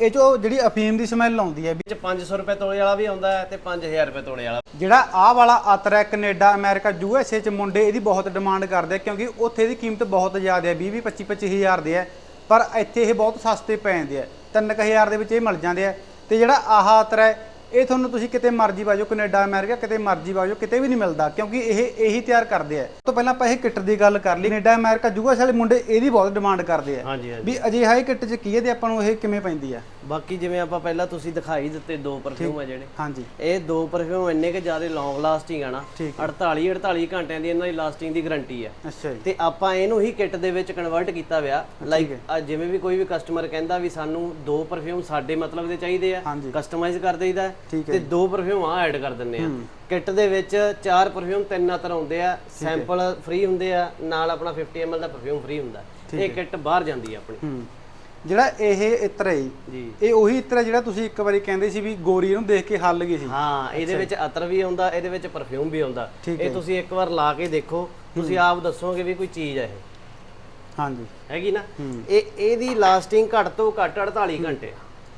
ਇਹ ਚੋ ਜਿਹੜੀ ਅਫੀਮ ਦੀ ਸਮੈਲ ਆਉਂਦੀ ਹੈ ਵਿੱਚ 500 ਰੁਪਏ ਤੋਲੇ ਵਾਲਾ ਵੀ ਆਉਂਦਾ ਹੈ ਤੇ 5000 ਰੁਪਏ ਤੋਲੇ ਵਾਲਾ। ਜਿਹੜਾ ਆਹ ਵਾਲਾ ਆਤਰ ਹੈ ਕੈਨੇਡਾ ਅਮਰੀਕਾ ਯੂਐਸਏ ਚ ਮੁੰਡੇ ਇਹਦੀ ਬਹੁਤ ਡਿਮਾਂਡ ਕਰਦੇ ਆ ਕਿਉਂਕਿ ਉੱਥੇ ਦੀ ਕੀਮਤ ਬਹੁਤ ਜ਼ਿਆਦਾ ਹੈ 20 20 25 25 ਹਜ਼ਾਰ ਦੇ ਹੈ। ਪਰ ਇੱਥੇ ਇਹ ਬਹੁਤ ਸਸਤੇ ਪੈ ਜਾਂਦੇ ਆ 3000 ਦੇ ਵਿੱਚ ਇਹ ਮਿਲ ਜਾਂਦੇ ਆ। ਤੇ ਜਿਹੜਾ ਆਹ ਆਤਰ ਹੈ ਇਹ ਤੁਹਾਨੂੰ ਤੁਸੀਂ ਕਿਤੇ ਮਰਜ਼ੀ ਬਾਜੋ ਕੈਨੇਡਾ ਅਮਰੀਕਾ ਕਿਤੇ ਮਰਜ਼ੀ ਬਾਜੋ ਕਿਤੇ ਵੀ ਨਹੀਂ ਮਿਲਦਾ ਕਿਉਂਕਿ ਇਹ ਇਹੀ ਤਿਆਰ ਕਰਦੇ ਆ। ਤੋਂ ਪਹਿਲਾਂ ਆਪਾਂ ਇਹ ਕਿੱਟ ਦੀ ਗੱਲ ਕਰ ਲਈ। ਕੈਨੇਡਾ ਅਮਰੀਕਾ ਯੂਐਸ ਵਾਲੇ ਮੁੰਡੇ ਇਹਦੀ ਬਹੁਤ ਡਿਮਾਂਡ ਕਰਦੇ ਆ ਵੀ ਅਜਿਹਾ ਇਹ ਕਿੱਟ ਚ ਕੀ ਹੈ ਤੇ ਆਪਾਂ ਨੂੰ ਇਹ ਕਿਵੇਂ ਪੈਂਦੀ ਆ। ਬਾਕੀ ਜਿਵੇਂ ਆਪਾਂ ਪਹਿਲਾਂ ਤੁਸੀਂ ਦਿਖਾਈ ਦਿੱਤੇ ਦੋ ਪਰਫਿਊਮ ਆ ਜਿਹੜੇ। ਹਾਂਜੀ। ਇਹ ਦੋ ਪਰਫਿਊਮ ਇੰਨੇ ਕਿ ਜ਼ਿਆਦਾ ਲੌਂਗ ਲਾਸਟਿੰਗ ਆ ਨਾ। ਠੀਕ 48 48 ਘੰਟਿਆਂ ਦੀ ਇਹਨਾਂ ਦੀ ਲਾਸਟਿੰਗ ਦੀ ਗਾਰੰਟੀ ਆ। ਅੱਛਾ ਜੀ। ਤੇ ਆਪਾਂ ਇਹਨੂੰ ਹੀ ਕਿੱਟ ਦੇ ਵਿੱਚ ਕਨਵਰਟ ਕੀਤਾ ਵਿਆ ਲਾਈਕ ਜਿਵੇਂ ਵੀ ਕੋਈ ਵੀ ਕਸਟਮਰ ਕਹਿੰਦਾ ਵੀ ਸਾਨੂੰ ਦੋ ਪਰਫਿਊਮ ਸਾਡੇ ਮਤਲਬ ਦੇ ਚਾਹੀਦੇ ਆ। ਕਸਟਮਾਈਜ਼ ਕਰ ਦਈਦਾ। ਤੇ ਦੋ ਪਰਫਿਊਮ ਆ ਐਡ ਕਰ ਦਿੰਨੇ ਆ। ਕਿੱਟ ਦੇ ਵਿੱਚ ਚਾਰ ਪਰਫਿਊਮ ਤਿੰਨ ਅਤਰ ਆਉਂਦੇ ਆ। ਸੈਂਪਲ ਫ੍ਰੀ ਹੁੰਦੇ ਆ। ਨਾਲ ਆਪਣਾ 50 ml ਦਾ ਪਰਫਿਊਮ ਫ੍ਰੀ ਹੁੰਦਾ। ਇਹ ਕਿੱਟ ਬਾਹਰ ਜਾਂਦੀ ਆ ਆਪਣੀ। ਜਿਹੜਾ ਇਹ ਇਤਰ ਹੈ ਜੀ, ਇਹ ਉਹੀ ਇਤਰ ਹੈ ਜਿਹੜਾ ਤੁਸੀਂ ਇੱਕ ਵਾਰੀ ਕਹਿੰਦੇ ਸੀ ਵੀ ਗੋਰੀ ਨੂੰ ਦੇਖ ਕੇ ਹੱਲ ਗਈ ਸੀ। ਹਾਂ ਇਹਦੇ ਵਿੱਚ ਅਤਰ ਵੀ ਆਉਂਦਾ ਇਹਦੇ ਵਿੱਚ ਪਰਫਿਊਮ ਵੀ ਆਉਂਦਾ। ਇਹ ਤੁਸੀਂ ਇੱਕ ਵਾਰ ਲਾ ਕੇ ਦੇਖੋ ਤੁਸੀਂ ਆਪ ਦੱਸੋਗੇ ਵੀ ਕੋਈ ਚੀਜ਼ ਹੈ ਇਹ। ਹਾਂਜੀ। ਹੈਗੀ ਨਾ? ਇਹ ਇਹਦੀ ਲਾਸਟਿੰਗ ਘੱਟ ਤੋਂ ਘੱਟ 48 ਘੰਟੇ।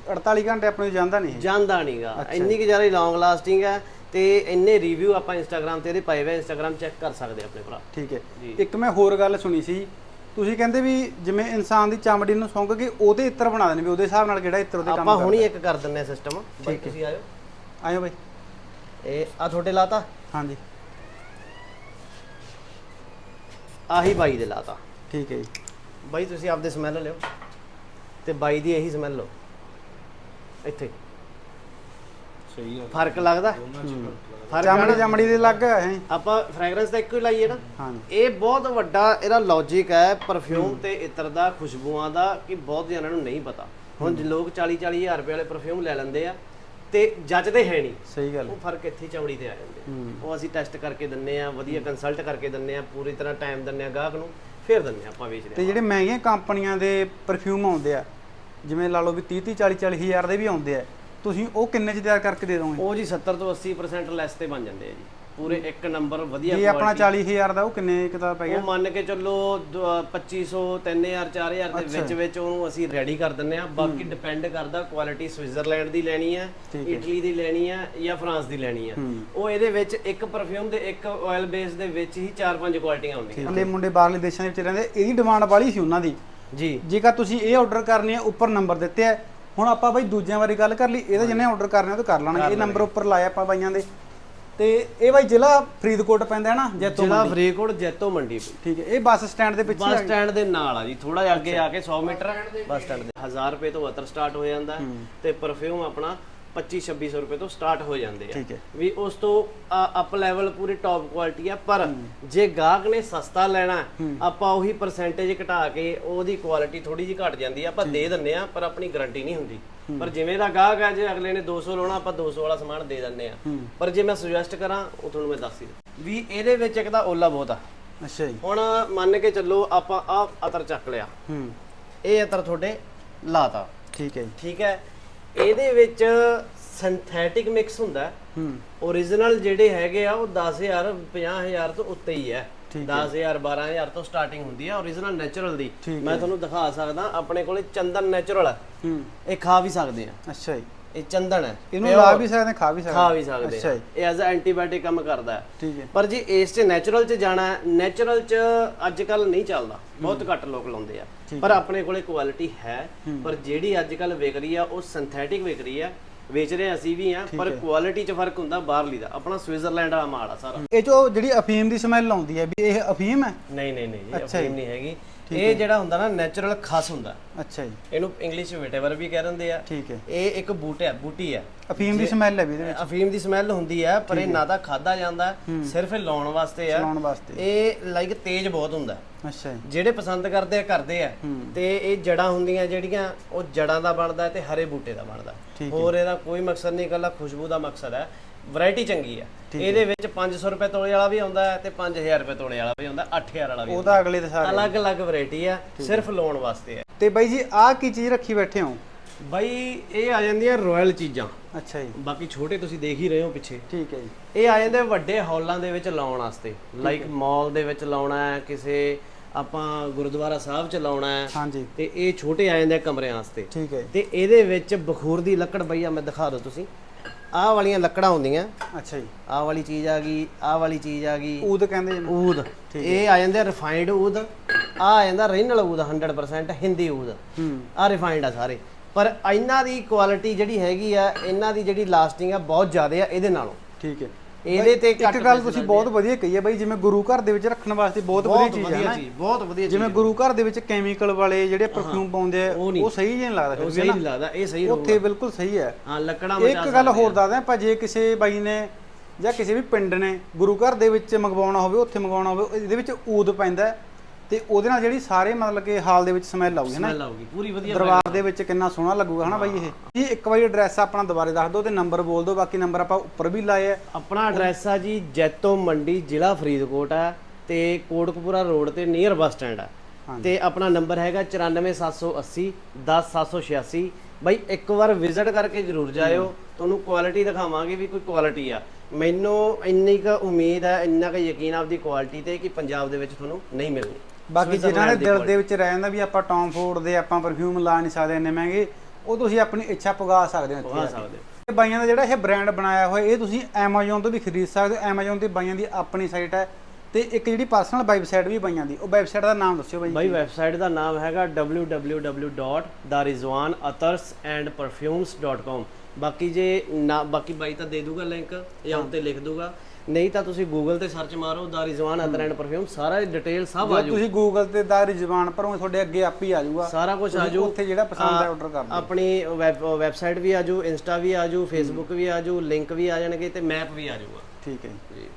ਆ 48 ਘੰਟੇ ਆਪਣੇ ਜਾਂਦਾ ਨਹੀਂ। ਜਾਂਦਾ ਨਹੀਂਗਾ ਇੰਨੀ ਕਿ ਜ਼ਿਆਦਾ ਲੌਂਗ ਲਾਸਟਿੰਗ ਹੈ ਤੇ ਇੰਨੇ ਰਿਵਿਊ ਆਪਾਂ ਇੰਸਟਾਗ੍ਰam ਤੇ ਇਹਦੇ ਪਾਏ ਹੋਏ ਇੰਸਟਾਗ੍ਰam ਚੈੱਕ ਕਰ ਸਕਦੇ ਆਪਣੇ ਭਰਾ। ਠੀਕ ਹੈ। ਇੱਕ ਮੈਂ ਹੋਰ ਗੱਲ ਸੁਣੀ ਸੀ ਤੁਸੀਂ ਕਹਿੰਦੇ ਵੀ ਜਿਵੇਂ ਇਨਸਾਨ ਦੀ ਚਮੜੀ ਨੂੰ ਸੁੰਘ ਕੇ ਉਹਦੇ ਇਤਰ ਬਣਾ ਦੇਣੇ ਵੀ ਉਹਦੇ ਹਿਸਾਬ ਨਾਲ ਕਿਹੜਾ ਇਤਰ ਉਹਦੇ ਕੰਮ ਆਪਾਂ ਹੁਣੀ ਇੱਕ ਕਰ ਦਿੰਨੇ ਸਿਸਟਮ ਬਾਈ ਤੁਸੀਂ ਆਇਓ। ਆਇਓ ਬਾਈ। ਇਹ ਆ ਤੁਹਾਡੇ ਲਾਤਾ? ਹਾਂਜੀ। ਆਹੀ ਬਾਈ ਦੇ ਲਾਤਾ। ਠੀਕ ਹੈ ਜੀ। ਬਾਈ ਤੁਸੀਂ ਆਪਦੇ ਸਮੈਲ ਲਿਓ ਤੇ ਬਾਈ ਦੀ ਇਹੀ ਸਮੈਲ ਲਓ। ਇੱਥੇ। ਸਹੀ ਫ਼ਰਕ ਲੱਗਦਾ? ਫ਼ਰਕ ਚਮੜੀ ਚਮੜੀ ਦੇ ਲੱਗ ਹੈ ਆਪਾਂ ਫ੍ਰੈਗਰੈਂਸ ਤਾਂ ਇੱਕੋ ਹੀ ਲਾਈਏ ਨਾ। ਇਹ ਬਹੁਤ ਵੱਡਾ ਇਹਦਾ ਲੌਜੀਕ ਹੈ ਪਰਫਿਊਮ ਤੇ ਇਤਰ ਦਾ ਖੁਸ਼ਬੂਆਂ ਦਾ ਕਿ ਬਹੁਤ ਜਣਾਂ ਨੂੰ ਨਹੀਂ ਪਤਾ। ਹੁਣ ਜੇ ਲੋਕ 40 40 ਹਜ਼ਾਰ ਰੁਪਏ ਵਾਲੇ ਪਰਫਿਊਮ ਲੈ ਲੈਂਦੇ ਆ ਤੇ ਜੱਜਦੇ ਹੈ ਨਹੀਂ। ਸਹੀ ਗੱਲ ਉਹ ਫ਼ਰਕ ਇੱਥੇ ਹੀ ਚਮੜੀ ਤੇ ਆ ਜਾਂਦੇ ਆ। ਉਹ ਅਸੀਂ ਟੈਸਟ ਕਰਕੇ ਦਿੰਨੇ ਆ ਵਧੀਆ ਕੰਸਲਟ ਕਰਕੇ ਦਿੰਨੇ ਆ ਪੂਰੀ ਤਰ੍ਹਾਂ ਟਾਈਮ ਦਿੰਨੇ ਆ ਗਾਹਕ ਨੂੰ ਫਿਰ ਦਿੰਨੇ ਆ ਆਪਾਂ ਵੇਚਦੇ ਤੇ ਜਿਹੜੇ ਮਹਿੰਗੀਆਂ ਕੰਪਨੀਆਂ ਦੇ ਪਰਫਿਊਮ ਆਉਂਦੇ ਆ ਜਿਵੇਂ ਲਾ ਲਓ ਵੀ 30 30 40 40 ਹਜ਼ਾਰ ਦੇ ਵੀ ਆਉਂਦੇ ਆ ਤੁਸੀਂ ਉਹ ਕਿੰਨੇ ਚ ਤਿਆਰ ਕਰਕੇ ਦੇ ਦੋਗੇ? ਉਹ ਜੀ 70 ਤੋਂ 80% ਲੈਸ ਤੇ ਬਣ ਜਾਂਦੇ ਆ ਜੀ। ਪੂਰੇ ਇੱਕ ਨੰਬਰ ਵਧੀਆ ਜੇ ਆਪਣਾ 40 ਹਜ਼ਾਰ ਦਾ ਉਹ ਕਿੰਨੇ ਕਿਤਾ ਪੈ ਗਿਆ? ਉਹ ਮੰਨ ਕੇ ਚੱਲੋ ਦ- 2500 3000 4000 ਦੇ ਵਿੱਚ ਵਿੱਚ ਉਹਨੂੰ ਅਸੀਂ ਰੈਡੀ ਕਰ ਦਿੰਨੇ ਆ ਬਾਕੀ ਡਿਪੈਂਡ ਕਰਦਾ ਕੁਆਲਿਟੀ ਸਵਿਟਜ਼ਰਲੈਂਡ ਦੀ ਲੈਣੀ ਆ। ਇਟਲੀ ਦੀ ਲੈਣੀ ਆ ਜਾਂ ਫਰਾਂਸ ਦੀ ਲੈਣੀ ਆ ਉਹ ਇਹਦੇ ਵਿੱਚ ਇੱਕ ਪਰਫਿਊਮ ਦੇ ਇੱਕ ਆਇਲ ਬੇਸ ਦੇ ਵਿੱਚ ਹੀ 4-5 ਕੁਆਲਿਟੀਆਂ ਆਉਂਦੀਆਂ। ਹਲੇ ਮੁੰਡੇ ਬਾਹਰਲੇ ਦੇਸ਼ਾਂ ਦੇ ਵਿੱਚ ਰਹਿੰਦੇ ਇਹਦੀ ਡਿਮਾਂਡ ਵਾਲੀ ਸੀ ਉਹਨਾਂ ਦੀ। ਜੀ। ਜੇਕਰ ਤੁਸੀਂ ਇਹ ਆਰਡਰ ਕਰਨੀ ਹੈ ਉੱਪਰ ਨੰਬਰ ਦਿੱਤੇ ਆ ਹੁਣ ਆਪਾਂ ਬਾਈ ਦੂਜਿਆਂ ਵਾਰੀ ਗੱਲ ਕਰ ਲਈ ਇਹਦਾ ਜਿਹਨੇ ਆਰਡਰ ਕਰਨਾ ਉਹ ਤਾਂ ਕਰ ਲੈਣਾ ਇਹ ਨੰਬਰ ਉੱਪਰ ਲਾਇਆ ਆਪਾਂ ਬਾਈਆਂ ਦੇ। ਤੇ ਇਹ ਬਾਈ ਜ਼ਿਲ੍ਹਾ ਫਰੀਦਕੋਟ ਪੈਂਦਾ ਹੈ ਨਾ ਜੈਤੋ ਜ਼ਿਲ੍ਹਾ ਫਰੀਦਕੋਟ ਜੈਤੋ ਮੰਡੀ। ਠੀਕ ਹੈ ਇਹ ਬੱਸ ਸਟੈਂਡ ਦੇ ਪਿੱਛੇ ਬੱਸ ਸਟੈਂਡ ਦੇ ਨਾਲ ਆ ਜੀ ਥੋੜਾ ਜਿਹਾ ਅੱਗੇ ਆ ਕੇ 100 ਮੀਟਰ। ਬੱਸ ਸਟੈਂਡ ਦੇ 1000 ਰੁਪਏ ਤੋਂ ਅਤਰ ਸਟਾਰਟ ਹੋ ਜਾਂਦਾ ਤੇ ਪਰਫਿਊਮ ਆਪਣਾ 25 2600 ਰੁਪਏ ਤੋਂ ਸਟਾਰਟ ਹੋ ਜਾਂਦੇ ਆ। ਠੀਕ ਹੈ। ਵੀ ਉਸ ਤੋਂ ਅਪ ਲੈਵਲ ਪੂਰੀ ਟੌਪ ਕੁਆਲਿਟੀ ਆ ਪਰ ਜੇ ਗਾਹਕ ਨੇ ਸਸਤਾ ਲੈਣਾ ਆਪਾਂ ਉਹੀ ਪਰਸੈਂਟੇਜ ਘਟਾ ਕੇ ਉਹਦੀ ਕੁਆਲਿਟੀ ਥੋੜੀ ਜਿਹੀ ਘਟ ਜਾਂਦੀ ਆ ਆਪਾਂ ਦੇ ਦਿੰਨੇ ਆ ਪਰ ਆਪਣੀ ਗਾਰੰਟੀ ਨਹੀਂ ਹੁੰਦੀ। ਪਰ ਜਿਵੇਂ ਦਾ ਗਾਹਕ ਹੈ ਜੇ ਅਗਲੇ ਨੇ 200 ਲਾਉਣਾ ਆਪਾਂ 200 ਵਾਲਾ ਸਮਾਨ ਦੇ ਦਿੰਨੇ ਆ। ਪਰ ਜੇ ਮੈਂ ਸੁਜੈਸਟ ਕਰਾਂ ਉਹ ਤੁਹਾਨੂੰ ਮੈਂ ਦੱਸ ਹੀ ਦਿੰਦਾ। ਵੀ ਇਹਦੇ ਵਿੱਚ ਇੱਕ ਤਾਂ ਓਲਾ ਬਹੁਤ ਆ। ਅੱਛਾ ਜੀ। ਹੁਣ ਮੰਨ ਕੇ ਚੱਲੋ ਆਪਾਂ ਆ ਅਤਰ ਚੱਕ ਲਿਆ। ਹੂੰ। ਇਹ ਅਤਰ ਤੁਹਾਡੇ ਲਾਤਾ। ਠੀਕ ਹੈ ਜੀ। ਠੀਕ ਹੈ। ਇਹਦੇ ਵਿੱਚ ਸਿੰਥੈਟਿਕ ਮਿਕਸ ਹੁੰਦਾ। ਹੂੰ। ਓਰੀਜਨਲ ਜਿਹੜੇ ਹੈਗੇ ਆ ਉਹ 10000 50000 ਤੋਂ ਉੱਤੇ ਹੀ ਹੈ। ਠੀਕ 10000 12000 ਤੋਂ ਸਟਾਰਟਿੰਗ ਹੁੰਦੀ ਹੈ ਓਰੀਜਨਲ ਨੈਚੁਰਲ ਦੀ। ਮੈਂ ਤੁਹਾਨੂੰ ਦਿਖਾ ਸਕਦਾ ਆਪਣੇ ਕੋਲੇ ਚੰਦਨ ਨੈਚੁਰਲ ਹੈ ਹੂੰ। ਇਹ ਖਾ ਵੀ ਸਕਦੇ ਆ। ਅੱਛਾ ਜੀ। ਇਹ ਚੰਦਨ ਹੈ। ਇਹਨੂੰ ਲਾ ਵੀ ਸਕਦੇ ਖਾ ਵੀ ਸਕਦੇ। ਖਾ ਵੀ ਸਕਦੇ। ਅੱਛਾ ਜੀ। ਇਹ ਐਜ਼ ਅ ਐਂਟੀਬਾਇਓਟਿਕ ਕੰਮ ਕਰਦਾ ਹੈ। ਠੀਕ ਹੈ। ਪਰ ਜੇ ਇਸ 'ਚ ਨੈਚੁਰਲ 'ਚ ਜਾਣਾ ਹੈ ਨੈਚੁਰਲ 'ਚ ਅੱਜ ਕੱਲ ਨਹੀਂ ਚੱਲਦਾ। ਬਹੁਤ ਘੱਟ ਲੋਕ ਲਾਉਂਦੇ ਆ। ਪਰ ਆਪਣੇ ਕੋਲੇ ਕੁਆਲਿਟੀ ਹੈ। ਪਰ ਜਿਹੜੀ ਅੱਜ ਕੱਲ ਵਿਕ ਰਹੀ ਆ ਉਹ ਸਿੰਥੈਟਿਕ ਵਿਕ ਰਹੀ ਆ। ਵੇਚ ਰਹੇ ਅਸੀਂ ਵੀ ਆ ਪਰ ਕੁਆਲਿਟੀ 'ਚ ਫ਼ਰਕ ਹੁੰਦਾ ਬਾਹਰਲੀ ਦਾ। ਆਪਣਾ ਸਵਿਟਜ਼ਰਲੈਂਡ ਵਾਲਾ ਮਾਲ ਆ ਸਾਰਾ। ਇਹ ਚੋ ਜਿਹੜੀ ਅਫੀਮ ਦੀ ਸਮੈਲ ਆਉਂਦੀ ਹੈ ਵੀ ਇਹ ਅਫੀਮ ਹੈ? ਨਹੀਂ ਨਹੀਂ ਨਹੀਂ ਜੀ ਜੀ। ਅਫੀਮ ਨਹੀਂ ਹੈਗੀ। ਇਹ ਜਿਹੜਾ ਹੁੰਦਾ ਨਾ ਨੈਚੁਰਲ ਖਸ ਹੁੰਦਾ। ਅੱਛਾ ਜੀ। ਇਹਨੂੰ ਇੰਗਲਿਸ਼ ਵਿਟੇਵਰ ਵੀ ਕਹਿ ਦਿੰਦੇ ਆ। ਠੀਕ ਹੈ। ਇਹ ਇੱਕ ਬੂਟ ਹੈ ਬੂਟੀ ਹੈ। ਅਫੀਮ ਦੀ ਸਮੈਲ ਹੈ ਵੀ ਇਹਦੇ ਵਿੱਚ। ਅਫੀਮ ਦੀ ਸਮੈਲ ਹੁੰਦੀ ਹੈ ਪਰ ਇਹ ਨਾ ਤਾਂ ਖਾਦਾ ਜਾਂਦਾ ਸਿਰਫ ਲਾਉਣ ਵਾਸਤੇ ਆ। ਚਲਾਉਣ ਵਾਸਤੇ। ਇਹ ਲਾਈਕ ਤੇਜ਼ ਬਹੁਤ ਹੁੰਦਾ। ਅੱਛਾ ਜੀ। ਜਿਹੜੇ ਪਸੰਦ ਕਰਦੇ ਆ ਕਰਦੇ ਆ। ਤੇ ਇਹ ਜੜਾਂ ਹੁੰਦੀਆਂ ਜਿਹੜੀਆਂ ਉਹ ਜੜਾਂ ਦਾ ਬਣਦਾ ਤੇ ਹਰੇ ਬੂਟੇ ਦਾ ਬਣਦਾ। ਹੋਰ ਇਹਦਾ ਕੋਈ ਮਕਸਦ ਨਹੀਂ ਇਕੱਲਾ ਖੁਸ਼ਬੂ ਦਾ ਮਕਸਦ ਹੈ। ਵੈਰਾਈਟੀ ਚੰਗੀ ਆ। ਇਹਦੇ ਵਿੱਚ 500 ਰੁਪਏ ਤੋਲੇ ਵਾਲਾ ਵੀ ਆਉਂਦਾ ਹੈ ਤੇ 5000 ਰੁਪਏ ਤੋਲੇ ਵਾਲਾ ਵੀ ਆਉਂਦਾ 8000 ਵਾਲਾ ਵੀ ਉਹਦਾ ਅਗਲੇ ਦੇ ਸਾਰੇ। ਅਲੱਗ-ਅਲੱਗ ਵੈਰਾਈਟੀ ਆ ਸਿਰਫ ਲਾਉਣ ਵਾਸਤੇ ਹੈ ਤੇ ਬਾਈ ਜੀ ਆਹ ਕੀ ਚੀਜ਼ ਰੱਖੀ ਬੈਠੇ ਹੋ? ਬਾਈ ਇਹ ਆ ਜਾਂਦੀਆਂ ਰਾਇਲ ਚੀਜ਼ਾਂ। ਅੱਛਾ ਜੀ। ਬਾਕੀ ਛੋਟੇ ਤੁਸੀਂ ਦੇਖ ਹੀ ਰਹੇ ਹੋ ਪਿੱਛੇ। ਠੀਕ ਹੈ ਜੀ। ਇਹ ਆ ਜਾਂਦੇ ਵੱਡੇ ਹਾਲਾਂ ਦੇ ਵਿੱਚ ਲਾਉਣ ਵਾਸਤੇ। ਲਾਈਕ ਮਾਲ ਦੇ ਵਿੱਚ ਲਾਉਣਾ ਹੈ ਕਿਸੇ ਆਪਾਂ ਗੁਰਦੁਆਰਾ ਸਾਹਿਬ ਚ ਲਾਉਣਾ ਹੈ। ਹਾਂਜੀ। ਤੇ ਇਹ ਛੋਟੇ ਆ ਜਾਂਦੇ ਆ ਕਮਰਿਆਂ ਵਾਸਤੇ। ਠੀਕ ਹੈ ਤੇ ਇਹਦੇ ਵਿੱਚ ਬਖੂਰ ਦੀ ਲੱਕੜ ਪਈ ਆ ਮੈਂ ਦਿਖਾ ਦਿਓ ਤੁਸੀਂ। ਆਹ ਵਾਲੀਆਂ ਲੱਕੜਾਂ ਹੁੰਦੀਆਂ। ਅੱਛਾ ਜੀ। ਆਹ ਵਾਲੀ ਚੀਜ਼ ਆ ਗਈ ਆਹ ਵਾਲੀ ਚੀਜ਼ ਆ ਗਈ। ਊਦ ਕਹਿੰਦੇ ਜਿਹਨੂੰ ਊਦ। ਇਹ ਆ ਜਾਂਦੇ ਰਿਫਾਈਨਡ ਊਦ। ਆ ਆ ਜਾਂਦਾ ਰੀਨਲ ਊਦ 100% ਹਿੰਦੀ ਊਦ। ਹੂੰ। ਆ ਰਿਫਾਈਨਡ ਆ ਸਾਰੇ। ਪਰ ਇਹਨਾਂ ਦੀ ਕੁਆਲਿਟੀ ਜਿਹੜੀ ਹੈਗੀ ਆ ਇਹਨਾਂ ਦੀ ਜਿਹੜੀ ਲਾਸਟਿੰਗ ਆ ਬਹੁਤ ਜ਼ਿਆਦਾ ਆ ਇਹਦੇ ਨਾਲੋਂ। ਠੀਕ ਹੈ। ਇਹਦੇ ਤੇ ਇੱਕ ਗੱਲ ਤੁਸੀਂ ਬਹੁਤ ਵਧੀਆ ਕਹੀ ਹੈ ਬਾਈ ਜਿਵੇਂ ਗੁਰੂ ਘਰ ਦੇ ਵਿੱਚ ਰੱਖਣ ਵਾਸਤੇ ਬਹੁਤ ਵਧੀਆ ਚੀਜ਼ ਹੈ ਵਧੀਆ ਨਾ ਬਹੁਤ ਵਧੀਆ ਜਿਵੇਂ ਗੁਰੂ ਘਰ ਦੇ ਵਿੱਚ ਕੈਮੀਕਲ ਵਾਲੇ ਜਿਹੜੇ ਪਰਫਿਊਮ ਪਾਉਂਦੇ ਆ ਉਹ ਸਹੀ ਨਹੀਂ ਲੱਗਦਾ ਉਹ ਫਿਰ ਸਹੀ ਨਹੀਂ ਲੱਗਦਾ ਇਹ ਸਹੀ ਉੱਥੇ ਬਿਲਕੁਲ ਸਹੀ ਹੈ। ਹਾਂ ਲੱਕੜਾਂ ਇੱਕ ਮਚਾ ਗੱਲ ਹੋਰ ਦੱਸਦਾ ਆਪਾਂ ਜੇ ਕਿਸੇ ਬਾਈ ਨੇ ਜਾਂ ਕਿਸੇ ਵੀ ਪਿੰਡ ਨੇ ਗੁਰੂ ਘਰ ਦੇ ਵਿੱਚ ਮੰਗਵਾਉਣਾ ਹੋਵੇ ਉੱਥੇ ਮੰਗਵਾਉਣਾ ਹੋਵੇ ਇਹਦੇ ਵਿੱਚ ਊਦ ਪੈਂਦਾ ਹੈ। ਤੇ ਉਹਦੇ ਨਾਲ ਜਿਹੜੀ ਸਾਰੇ ਮਤਲਬ ਕਿ ਹਾਲ ਦੇ ਵਿੱਚ ਸਮੈਲ ਆਊਗੀ ਨਾ? ਸਮੈਲ ਆਊਗੀ ਪੂਰੀ ਵਧੀਆ ਦਰਬਾਰ ਦੇ ਵਿੱਚ ਕਿੰਨਾ ਸੋਹਣਾ ਲੱਗੂਗਾ ਹਨਾ ਬਾਈ ਇਹ? ਜੀ ਇੱਕ ਵਾਰੀ ਐਡਰੈਸ ਆਪਣਾ ਦੁਬਾਰੇ ਦੱਸ ਦਿਓ ਤੇ ਨੰਬਰ ਬੋਲ ਦਿਓ ਬਾਕੀ ਨੰਬਰ ਆਪਾਂ ਉੱਪਰ ਵੀ ਲਾਏ ਆ। ਆਪਣਾ ਐਡਰੈਸ ਆ ਜੀ ਜੈਤੋ ਮੰਡੀ ਜ਼ਿਲ੍ਹਾ ਫਰੀਦਕੋਟ ਆ ਤੇ ਕੋਟਕਪੂਰਾ ਰੋਡ ਤੇ ਨੀਅਰ ਬੱਸ ਸਟੈਂਡ ਆ। ਤੇ ਆਪਣਾ ਨੰਬਰ ਹੈਗਾ 94780 10786 ਬਾਈ ਇੱਕ ਵਾਰ ਵਿਜ਼ਿਟ ਕਰਕੇ ਜਰੂਰ ਜਾਇਓ। ਤੁਹਾਨੂੰ ਕੁਆਲਿਟੀ ਦਿਖਾਵਾਂਗੇ ਵੀ ਕੋਈ ਕੁਆਲਿਟੀ ਆ। ਮੈਨੂੰ ਇੰਨੀ ਕੁ ਉਮੀਦ ਹੈ ਇੰਨਾ ਕੁ ਯਕੀਨ ਆਪਦੀ ਕੁਆਲਿਟੀ ਤੇ ਕਿ ਪੰਜਾਬ ਦੇ ਵਿੱਚ ਤੁਹਾਨੂੰ ਨਹੀਂ ਮਿਲਣੀ। ਬਾਕੀ ਜਿਨ੍ਹਾਂ ਦੇ ਦਿਲ ਦੇ ਵਿੱਚ ਰਹਿ ਜਾਂਦਾ ਵੀ ਆਪਾਂ ਟੌਮ ਫੋਰਡ ਦੇ ਆਪਾਂ ਪਰਫਿਊਮ ਲਾ ਨਹੀਂ ਸਕਦੇ ਇੰਨੇ ਮਹਿੰਗੇ ਉਹ ਤੁਸੀਂ ਆਪਣੀ ਇੱਛਾ ਪੁਗਾ ਸਕਦੇ ਹੋ ਇੱਥੇ ਆ। ਸਕਦੇ। ਇਹ ਬਾਈਆਂ ਦਾ ਜਿਹੜਾ ਇਹ ਬ੍ਰਾਂਡ ਬਣਾਇਆ ਹੋਇਆ ਇਹ ਤੁਸੀਂ Amazon ਤੋਂ ਵੀ ਖਰੀਦ ਸਕਦੇ ਹੋ। Amazon ਤੇ ਬਾਈਆਂ ਦੀ ਆਪਣੀ ਸਾਈਟ ਹੈ ਤੇ ਇੱਕ ਜਿਹੜੀ ਪਰਸਨਲ ਵੈਬਸਾਈਟ ਵੀ ਬਾਈਆਂ ਦੀ ਉਹ ਵੈਬਸਾਈਟ ਦਾ ਨਾਮ ਦੱਸਿਓ ਬਾਈ ਬਾਈ ਵੈਬਸਾਈਟ ਦਾ ਨਾਮ ਹੈਗਾ www.darizwanatharsandperfumes.com ਬਾਕੀ ਜੇ ਨਾ ਬਾਕੀ ਬਾਈ ਤਾਂ ਦੇ ਦੂਗਾ ਲਿੰਕ ਜਾਂ ਉੱਤੇ ਲਿਖ ਦੂਗਾ। ਨਹੀਂ ਤਾਂ ਤੁਸੀਂ ਗੂਗਲ ਤੇ ਸਰਚ ਮਾਰੋ ਦਾ ਰਿਜ਼ਵਾਨ ਅਦਰ ਐਂਡ ਪਰਫਿਊਮ ਸਾਰਾ ਡਿਟੇਲ ਸਭ ਆ ਜੇ ਤੁਸੀਂ ਗੂਗਲ ਤੇ ਦਾ ਰਿਜ਼ਵਾਨ ਭਰੋਗੇ ਤੁਹਾਡੇ ਅੱਗੇ ਆਪ ਹੀ ਆ ਜਾਊਗਾ ਸਾਰਾ ਕੁਝ ਆ ਜਾਊ ਉੱਥੇ ਜਿਹੜਾ ਪਸੰਦ ਹੈ ਆਰਡਰ ਕਰ ਦਿਓ ਆਪਣੀ ਵੈਬਸਾਈਟ ਵੀ ਆ ਜਾਊ ਇੰਸਟਾ ਵੀ ਆ ਜਾਊ ਫੇਸਬੁੱਕ ਵੀ ਆ ਜਾਊ ਲਿੰਕ ਵੀ ਆ ਜਾਣਗੇ ਤੇ ਮੈਪ ਵੀ ਆ ਜਾਊਗਾ ਠੀਕ ਹੈ ਜੀ।